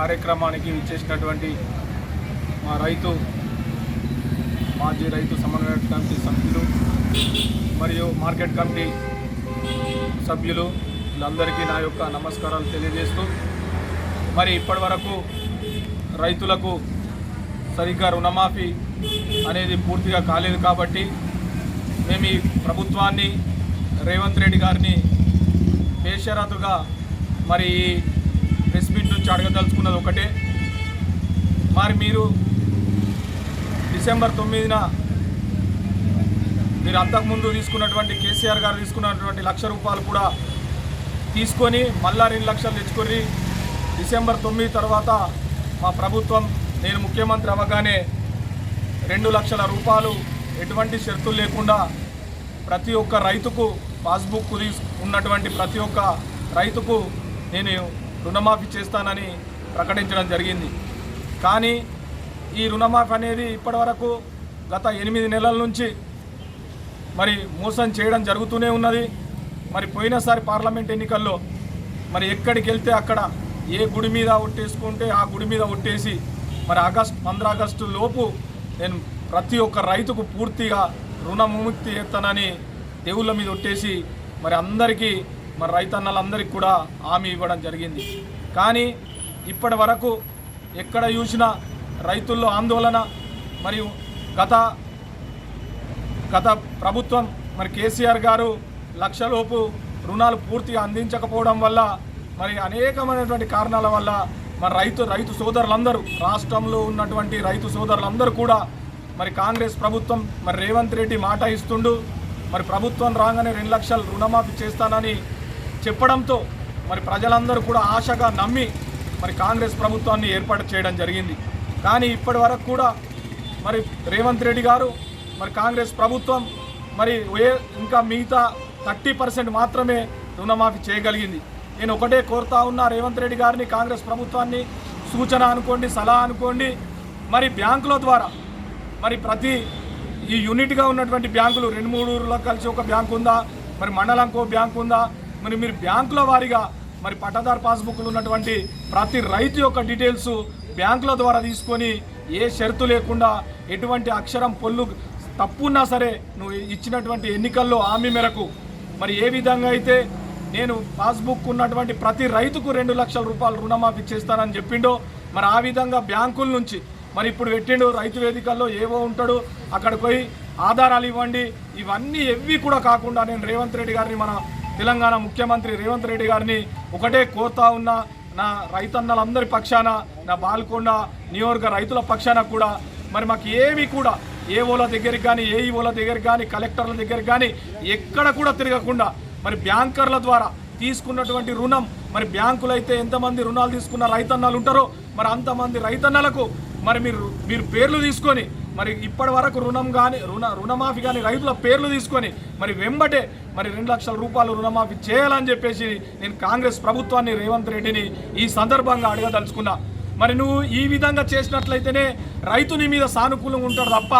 కార్యక్రమానికి ఇచ్చేసినటువంటి మా రైతు మాజీ రైతు సమన్వయ కమిటీ సభ్యులు మరియు మార్కెట్ కమిటీ సభ్యులు వీళ్ళందరికీ నా యొక్క నమస్కారాలు తెలియజేస్తూ మరి ఇప్పటి వరకు రైతులకు సరిగ్గా రుణమాఫీ అనేది పూర్తిగా కాలేదు కాబట్టి మేము ఈ ప్రభుత్వాన్ని రేవంత్ రెడ్డి గారిని బేషరతుగా మరి ఈ నుంచి అడగదలుచుకున్నది ఒకటే. మరి మీరు డిసెంబర్ తొమ్మిదిన మీరు అంతకుముందు తీసుకున్నటువంటి కేసీఆర్ గారు తీసుకున్నటువంటి లక్ష రూపాయలు కూడా తీసుకొని మళ్ళా రెండు లక్షలు తెచ్చుకొని డిసెంబర్ తొమ్మిది తర్వాత మా ప్రభుత్వం నేను ముఖ్యమంత్రి అవ్వగానే రెండు లక్షల రూపాయలు ఎటువంటి షరతులు లేకుండా ప్రతి ఒక్క రైతుకు పాస్బుక్ తీసు ఉన్నటువంటి ప్రతి ఒక్క రైతుకు నేను రుణమాఫీ చేస్తానని ప్రకటించడం జరిగింది. కానీ ఈ రుణమాఫీ అనేది ఇప్పటివరకు గత ఎనిమిది నెలల నుంచి మరి మోసం చేయడం జరుగుతూనే ఉన్నది. మరి పోయినసారి పార్లమెంట్ ఎన్నికల్లో మరి ఎక్కడికి వెళ్తే అక్కడ ఏ గుడి మీద ఒట్టేసుకుంటే ఆ గుడి మీద ఒట్టేసి మరి ఆగస్ట్ పంద్రా ఆగస్టు లోపు నేను ప్రతి ఒక్క రైతుకు పూర్తిగా రుణముక్తి చేస్తానని దేవుళ్ళ మీద ఒట్టేసి మరి అందరికీ మరి రైతన్నలందరికీ కూడా హామీ ఇవ్వడం జరిగింది. కానీ ఇప్పటి వరకు ఎక్కడ చూసినా రైతుల్లో ఆందోళన మరియు గత గత ప్రభుత్వం మరి కేసీఆర్ గారు లక్షలోపు రుణాలు పూర్తిగా అందించకపోవడం వల్ల మరి అనేకమైనటువంటి కారణాల వల్ల మరి రైతు రైతు సోదరులందరూ రాష్ట్రంలో ఉన్నటువంటి రైతు సోదరులందరూ కూడా మరి కాంగ్రెస్ ప్రభుత్వం మరి రేవంత్ రెడ్డి మాట ఇస్తుండు మరి ప్రభుత్వం రాగానే రెండు లక్షలు రుణమాఫీ చేస్తానని చెప్పడంతో మరి ప్రజలందరూ కూడా ఆశగా నమ్మి మరి కాంగ్రెస్ ప్రభుత్వాన్ని ఏర్పాటు చేయడం జరిగింది. కానీ ఇప్పటి వరకు కూడా మరి రేవంత్ రెడ్డి గారు మరి కాంగ్రెస్ ప్రభుత్వం మరి ఇంకా మిగతా థర్టీ పర్సెంట్ మాత్రమే రుణమాఫీ చేయగలిగింది. నేను ఒకటే కోరుతా ఉన్నా రేవంత్ రెడ్డి గారిని కాంగ్రెస్ ప్రభుత్వాన్ని సూచన అనుకోండి సలహా అనుకోండి. మరి బ్యాంకుల ద్వారా మరి ప్రతి ఈ యూనిట్గా ఉన్నటువంటి బ్యాంకులు రెండు మూడు ఊర్లో కలిసి ఒక బ్యాంకు ఉందా? మరి మండలంకో బ్యాంకు ఉందా? మరి మీరు బ్యాంకుల వారీగా మరి పట్టాదారు పాస్బుక్లు ఉన్నటువంటి ప్రతి రైతు యొక్క డీటెయిల్స్ బ్యాంకుల ద్వారా తీసుకొని ఏ షరతు లేకుండా ఎటువంటి అక్షరం పొల్లు తప్పున్నా సరే నువ్వు ఇచ్చినటువంటి ఎన్నికల్లో హామీ మేరకు మరి ఏ విధంగా అయితే నేను పాస్బుక్ ఉన్నటువంటి ప్రతి రైతుకు రెండు లక్షల రూపాయలు రుణమాఫీ చేస్తానని చెప్పిండో మరి ఆ విధంగా బ్యాంకుల నుంచి మరి ఇప్పుడు పెట్టిండు రైతు వేదికల్లో ఏవో ఉంటాడు అక్కడికి పోయి ఆధారాలు ఇవ్వండి ఇవన్నీ ఎవ్వి కూడా కాకుండా నేను రేవంత్ రెడ్డి గారిని మన తెలంగాణ ముఖ్యమంత్రి రేవంత్ రెడ్డి గారిని ఒకటే కోరుతా ఉన్నా నా రైతన్నలందరి పక్షాన నా బాల్కొండ నియోజక రైతుల పక్షాన కూడా మరి మాకు ఏవి కూడా ఏ ఓల దగ్గరికి కానీ ఏ ఓల దగ్గరికి కానీ కలెక్టర్ల దగ్గరికి కానీ ఎక్కడ కూడా తిరగకుండా మరి బ్యాంకర్ల ద్వారా తీసుకున్నటువంటి రుణం మరి బ్యాంకులు అయితే ఎంతమంది రుణాలు తీసుకున్న రైతన్నలు ఉంటారో మరి అంతమంది రైతన్నలకు మరి మీరు మీరు పేర్లు తీసుకొని మరి ఇప్పటి వరకు రుణం కానీ రుణ రుణమాఫీ కానీ రైతుల పేర్లు తీసుకొని మరి వెంబటే మరి రెండు లక్షల రూపాయలు రుణమాఫీ చేయాలని చెప్పేసి నేను కాంగ్రెస్ ప్రభుత్వాన్ని రేవంత్ రెడ్డిని ఈ సందర్భంగా అడగదలుచుకున్నా. మరి నువ్వు ఈ విధంగా చేసినట్లయితేనే రైతు నీ మీద సానుకూలంగా ఉంటాడు తప్ప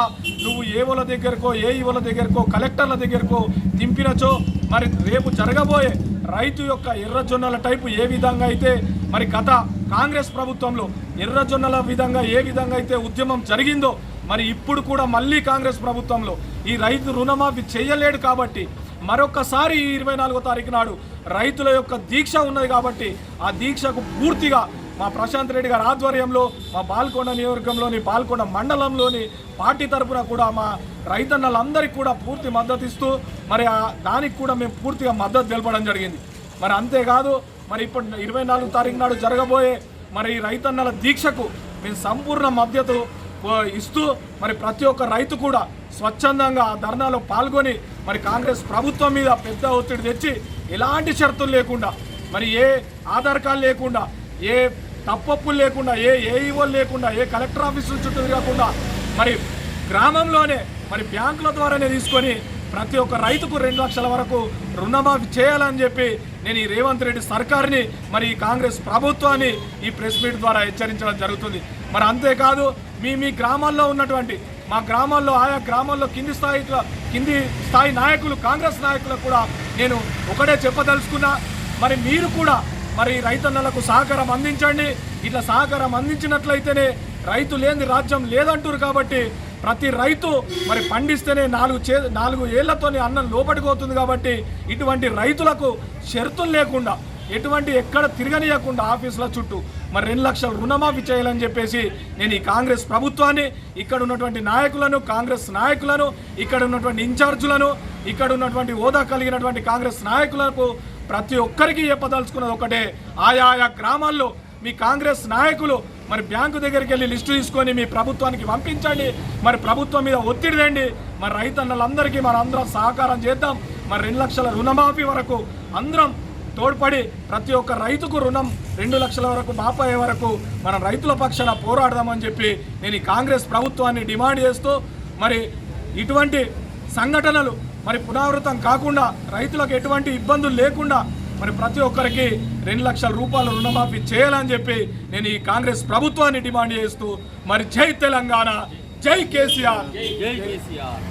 నువ్వు ఏ దగ్గరకో ఏ ఈవోల దగ్గరకో కలెక్టర్ల దగ్గరకో దింపినచో మరి రేపు జరగబోయే రైతు యొక్క ఎర్రజొన్నల టైపు ఏ విధంగా అయితే మరి గత కాంగ్రెస్ ప్రభుత్వంలో ఎర్రజొన్నల విధంగా ఏ విధంగా అయితే ఉద్యమం జరిగిందో మరి ఇప్పుడు కూడా మళ్ళీ కాంగ్రెస్ ప్రభుత్వంలో ఈ రైతు రుణమాఫీ చేయలేడు కాబట్టి మరొకసారి ఈ ఇరవై నాలుగో తారీఖు నాడు రైతుల యొక్క దీక్ష ఉన్నది కాబట్టి ఆ దీక్షకు పూర్తిగా మా ప్రశాంత్ రెడ్డి గారి ఆధ్వర్యంలో మా బాల్కొండ నియోజకవర్గంలోని బాల్కొండ మండలంలోని పార్టీ తరపున కూడా మా రైతన్నలందరికీ కూడా పూర్తి మద్దతు ఇస్తూ మరి ఆ దానికి కూడా మేము పూర్తిగా మద్దతు తెలపడం జరిగింది. మరి అంతేకాదు మరి ఇప్పుడు ఇరవై నాలుగు తారీఖు నాడు జరగబోయే మరి ఈ రైతన్నల దీక్షకు మేము సంపూర్ణ మద్దతు ఇస్తూ మరి ప్రతి ఒక్క రైతు కూడా స్వచ్ఛందంగా ఆ ధర్నాలో పాల్గొని మరి కాంగ్రెస్ ప్రభుత్వం మీద పెద్ద ఒత్తిడి తెచ్చి ఎలాంటి షరతులు లేకుండా మరి ఏ ఆధార్ కార్డు లేకుండా ఏ తప్పప్పులు లేకుండా ఏ ఏఈఓ లేకుండా ఏ కలెక్టర్ ఆఫీసుల చుట్టూ తిరగకుండా మరి గ్రామంలోనే మరి బ్యాంకుల ద్వారానే తీసుకొని ప్రతి ఒక్క రైతుకు రెండు లక్షల వరకు రుణమాఫీ చేయాలని చెప్పి నేను ఈ రేవంత్ రెడ్డి సర్కార్ని మరి ఈ కాంగ్రెస్ ప్రభుత్వాన్ని ఈ ప్రెస్ మీట్ ద్వారా హెచ్చరించడం జరుగుతుంది. మరి అంతేకాదు మీ మీ గ్రామాల్లో ఉన్నటువంటి మా గ్రామాల్లో ఆయా గ్రామాల్లో కింది స్థాయి కింది స్థాయి నాయకులు కాంగ్రెస్ నాయకులకు కూడా నేను ఒకటే చెప్పదలుచుకున్నా. మరి మీరు కూడా మరి రైతన్నలకు సహకారం అందించండి. ఇట్లా సహకారం అందించినట్లయితేనే రైతు లేని రాజ్యం లేదంటారు కాబట్టి ప్రతి రైతు మరి పండిస్తేనే నాలుగు చే నాలుగు ఏళ్ళతోనే అన్నం లోపడిపోతుంది కాబట్టి ఇటువంటి రైతులకు షరతులు లేకుండా ఎటువంటి ఎక్కడ తిరగనీయకుండా ఆఫీసుల చుట్టూ మరి రెండు లక్షల రుణమాఫీ చేయాలని చెప్పేసి నేను ఈ కాంగ్రెస్ ప్రభుత్వాన్ని ఇక్కడ ఉన్నటువంటి నాయకులను కాంగ్రెస్ నాయకులను ఇక్కడ ఉన్నటువంటి ఇన్ఛార్జులను ఇక్కడ ఉన్నటువంటి హోదా కలిగినటువంటి కాంగ్రెస్ నాయకులకు ప్రతి ఒక్కరికి చెప్పదలుచుకున్నది ఒకటే. ఆయా ఆయా గ్రామాల్లో మీ కాంగ్రెస్ నాయకులు మరి బ్యాంకు దగ్గరికి వెళ్ళి లిస్టు తీసుకొని మీ ప్రభుత్వానికి పంపించండి. మరి ప్రభుత్వం మీద ఒత్తిడి తెండి మరి రైతన్నలందరికీ మనం అందరం సహకారం చేద్దాం. మరి రెండు లక్షల రుణమాఫీ వరకు అందరం తోడ్పడి ప్రతి ఒక్క రైతుకు రుణం రెండు లక్షల వరకు మాపయ్యే వరకు మనం రైతుల పక్షాన పోరాడదామని చెప్పి నేను ఈ కాంగ్రెస్ ప్రభుత్వాన్ని డిమాండ్ చేస్తూ మరి ఇటువంటి సంఘటనలు మరి పునరావృతం కాకుండా రైతులకు ఎటువంటి ఇబ్బందులు లేకుండా మరి ప్రతి ఒక్కరికి రెండు లక్షల రూపాయలు రుణమాఫీ చేయాలని చెప్పి నేను ఈ కాంగ్రెస్ ప్రభుత్వాన్ని డిమాండ్ చేస్తూ మరి జై తెలంగాణ జై కేసీఆర్. జై కేసీఆర్.